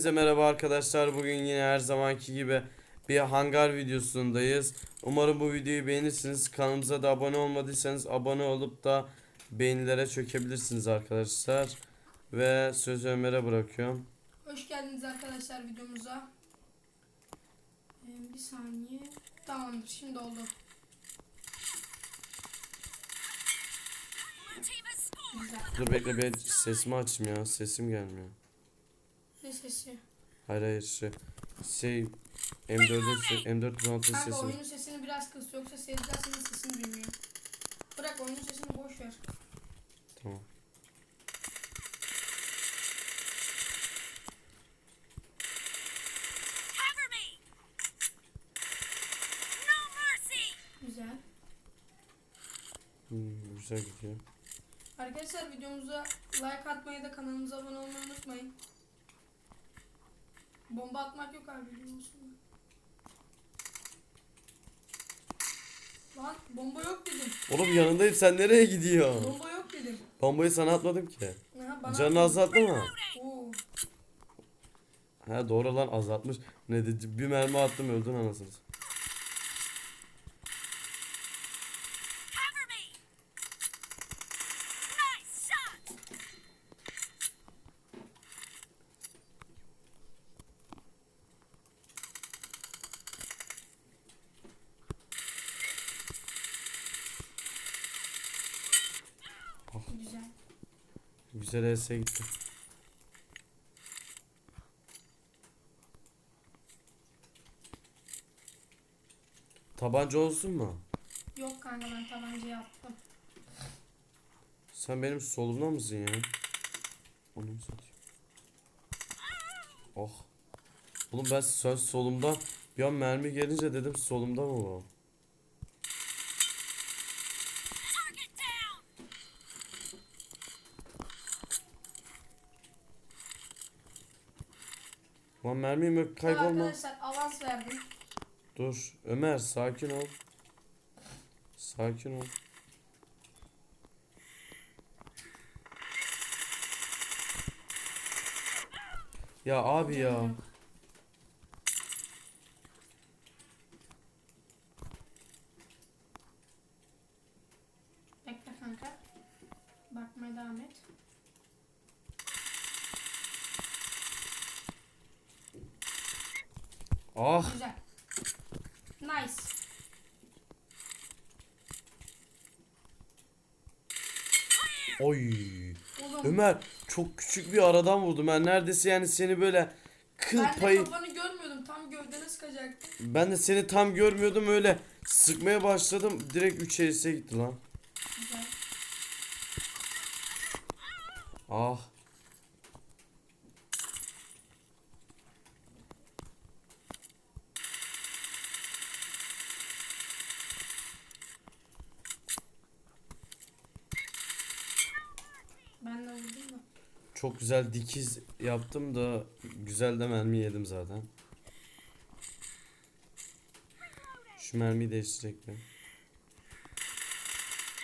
Herkese merhaba arkadaşlar. Bugün yine her zamanki gibi bir hangar videosundayız. Umarım bu videoyu beğenirsiniz. Kanalımıza da abone olmadıysanız abone olup da beğenilere çökebilirsiniz arkadaşlar. Ve sözü Ömer'e bırakıyorum. Hoş geldiniz arkadaşlar videomuza. Ee, bir saniye. Tamamdır şimdi oldu. Güzel. Dur bekle bir sesimi açayım ya. Sesim gelmiyor. Sesi? Hayır hayır şey. Şey M4'ün se- M4 kullanatın Kanka sesi. oyunun sesini biraz kıs yoksa seyirciler senin sesini bilmiyor. Bırak oyunun sesini boş ver. Tamam. Güzel. Hmm, güzel gidiyor. Arkadaşlar videomuza like atmayı da kanalımıza abone. Bomba atmak yok abi biliyorsun. Lan bomba yok dedim. Oğlum yanındayım sen nereye gidiyorsun? Bomba yok dedim. Bombayı sana atmadım ki. Aha, bana Canını azalttı mı? Oo. He doğru lan azaltmış. Ne dedi? Bir mermi attım öldün anasını. Güzel. Güzel ES'e gitti. Tabanca olsun mu? Yok kanka ben tabanca yaptım. Sen benim solumda mısın ya? Onu mu satayım? Oh. Oğlum ben sen solumda bir an mermi gelince dedim solumda mı bu? Lan mermi mi Tamam kaybolma? arkadaşlar avans verdim. Dur Ömer sakin ol. Sakin ol. Ya abi ya. Bekle kanka. Bakmaya devam et. Ah Güzel. Nice. oy. Oğlum Ömer çok küçük bir aradan vurdum ben neredeyse yani seni böyle kıl ben de payı kafanı görmüyordum. Tam gövdene sıkacaktım. ben de seni tam görmüyordum öyle sıkmaya başladım direkt 3 ES'e gitti lan. Güzel. Ah. Ben de vurdum da. Çok güzel dikiz yaptım da güzel de mermi yedim zaten. Şu mermiyi değiştirecek mi?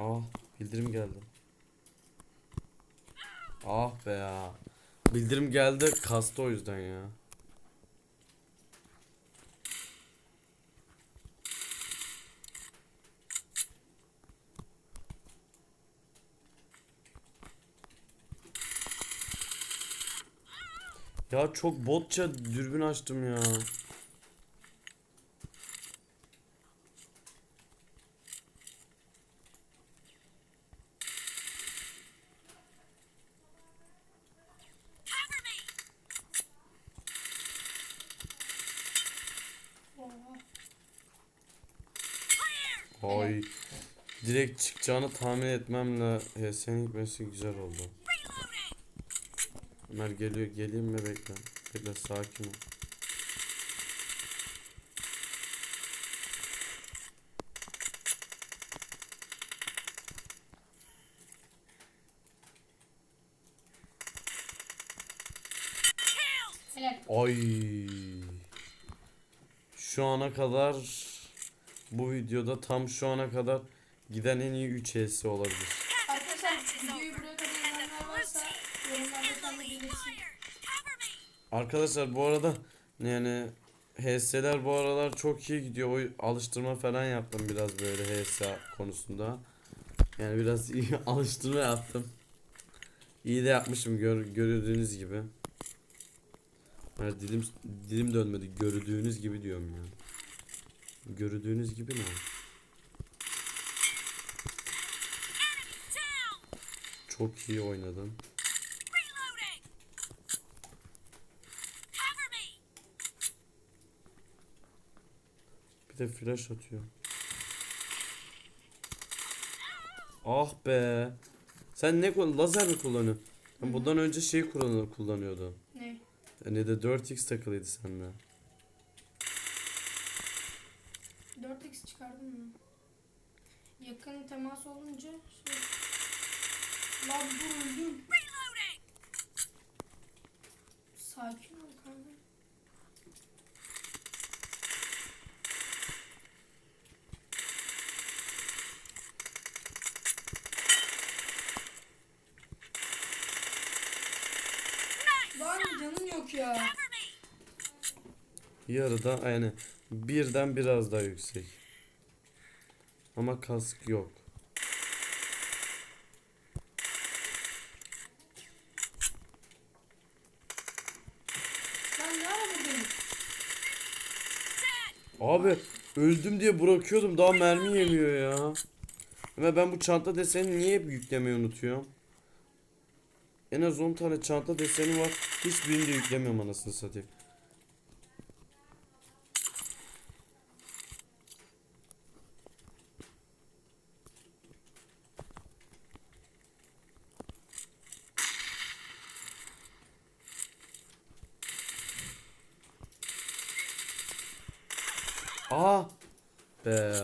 Ah bildirim geldi. Ah be ya. Bildirim geldi kastı o yüzden ya. Ya çok botça dürbün açtım ya. Ay. Direkt çıkacağını tahmin etmemle HS'nin gitmesi güzel oldu. Ömer geliyor geleyim mi bekle. Bekle sakin ol. Ay. Şu ana kadar bu videoda tam şu ana kadar giden en iyi 3 HS olabilir. Arkadaşlar bu arada yani HS'ler bu aralar çok iyi gidiyor. O alıştırma falan yaptım biraz böyle HS konusunda. Yani biraz iyi alıştırma yaptım. İyi de yapmışım gör, gördüğünüz gibi. Yani dilim dilim dönmedi. Gördüğünüz gibi diyorum ya. Gördüğünüz gibi ne? Çok iyi oynadın. Bir de flash atıyor. Ah be. Sen ne kullan lazer mi kullanıyorsun? Ben bundan önce şey kullan kullanıyordun. Ne? Ne de 4x takılıydı sende. 4x çıkardım mı? Yakın temas olunca şey... Lan bu öldüm. Sakin ol kanka. Lan canın yok ya. Yarıda yani birden biraz daha yüksek. Ama kask yok. Abi öldüm diye bırakıyordum daha mermi yemiyor ya. Ama ben bu çanta deseni niye hep yüklemeyi unutuyorum? En az 10 tane çanta deseni var. Hiçbirini de yüklemiyorum anasını satayım. Aa! Be.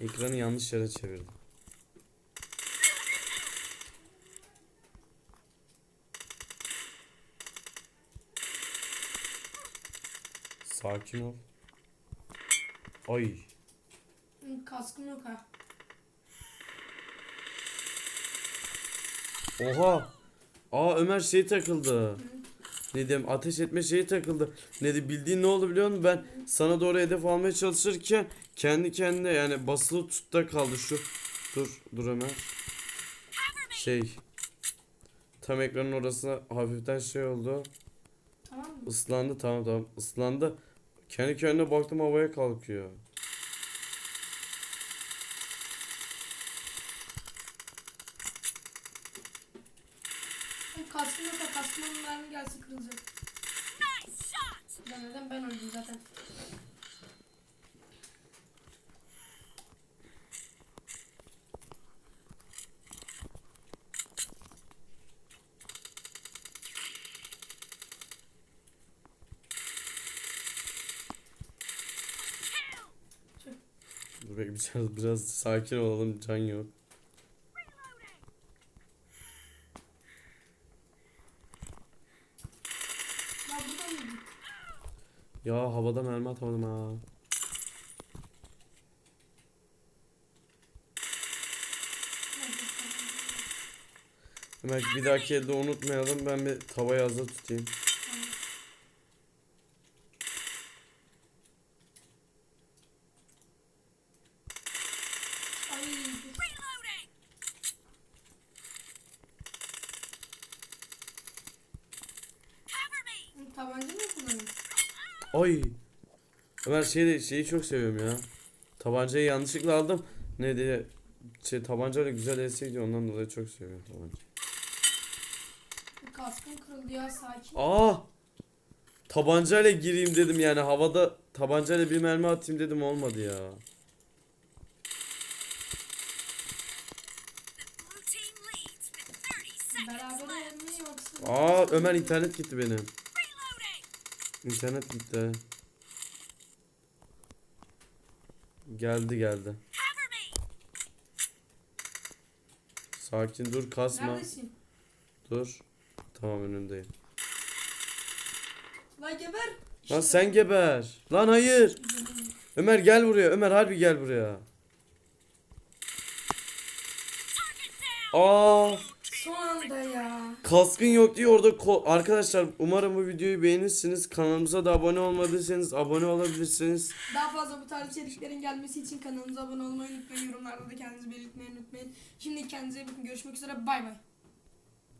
Ekranı yanlış yere çevirdim. Sakin ol. Ay. Kaskım yok ha. Oha. Aa Ömer şey takıldı. Ne diyeyim ateş etme şeyi takıldı. Ne de bildiğin ne oldu biliyor musun? Ben sana doğru hedef almaya çalışırken kendi kendine yani basılı tutta kaldı şu. Dur dur Ömer. Şey. Tam ekranın orası hafiften şey oldu. Tamam mı? Islandı tamam tamam ıslandı. Kendi kendine baktım havaya kalkıyor. Kaskım yok ha. Kaskımın mermi gelse kırılacak. Nice shot. Ya neden ben öldüm zaten. Biraz, biraz sakin olalım can yok. Ya havada mermi atamadım ha. Ömer bir dahaki elde unutmayalım ben bir tavayı hazır tutayım. Tabanca mı kullanıyorsun? Ay. Ömer şeyi, şeyi çok seviyorum ya. Tabancayı yanlışlıkla aldım. Ne diye şey tabancayla güzel else gidiyor ondan dolayı çok seviyorum tabancayı. Kaskım kırıldı ya sakin. Aa! Tabancayla gireyim dedim yani havada tabancayla bir mermi atayım dedim olmadı ya. The blue team leads with 30 seconds Beraber left. mi yoksa? Aa Ömer internet gitti benim. İnternet gitti. Geldi geldi. Sakin dur kasma. Neredesin? Dur. Tamam önündeyim. Lan geber. Lan sen geber. Lan hayır. Ömer gel buraya. Ömer harbi gel buraya. Aa Son anda ya. Kaskın yok diye orada arkadaşlar umarım bu videoyu beğenirsiniz. Kanalımıza da abone olmadıysanız abone olabilirsiniz. Daha fazla bu tarz içeriklerin gelmesi için kanalımıza abone olmayı unutmayın. Yorumlarda da kendinizi belirtmeyi unutmayın. Şimdi kendinize iyi bakın. Görüşmek üzere. Bay bay.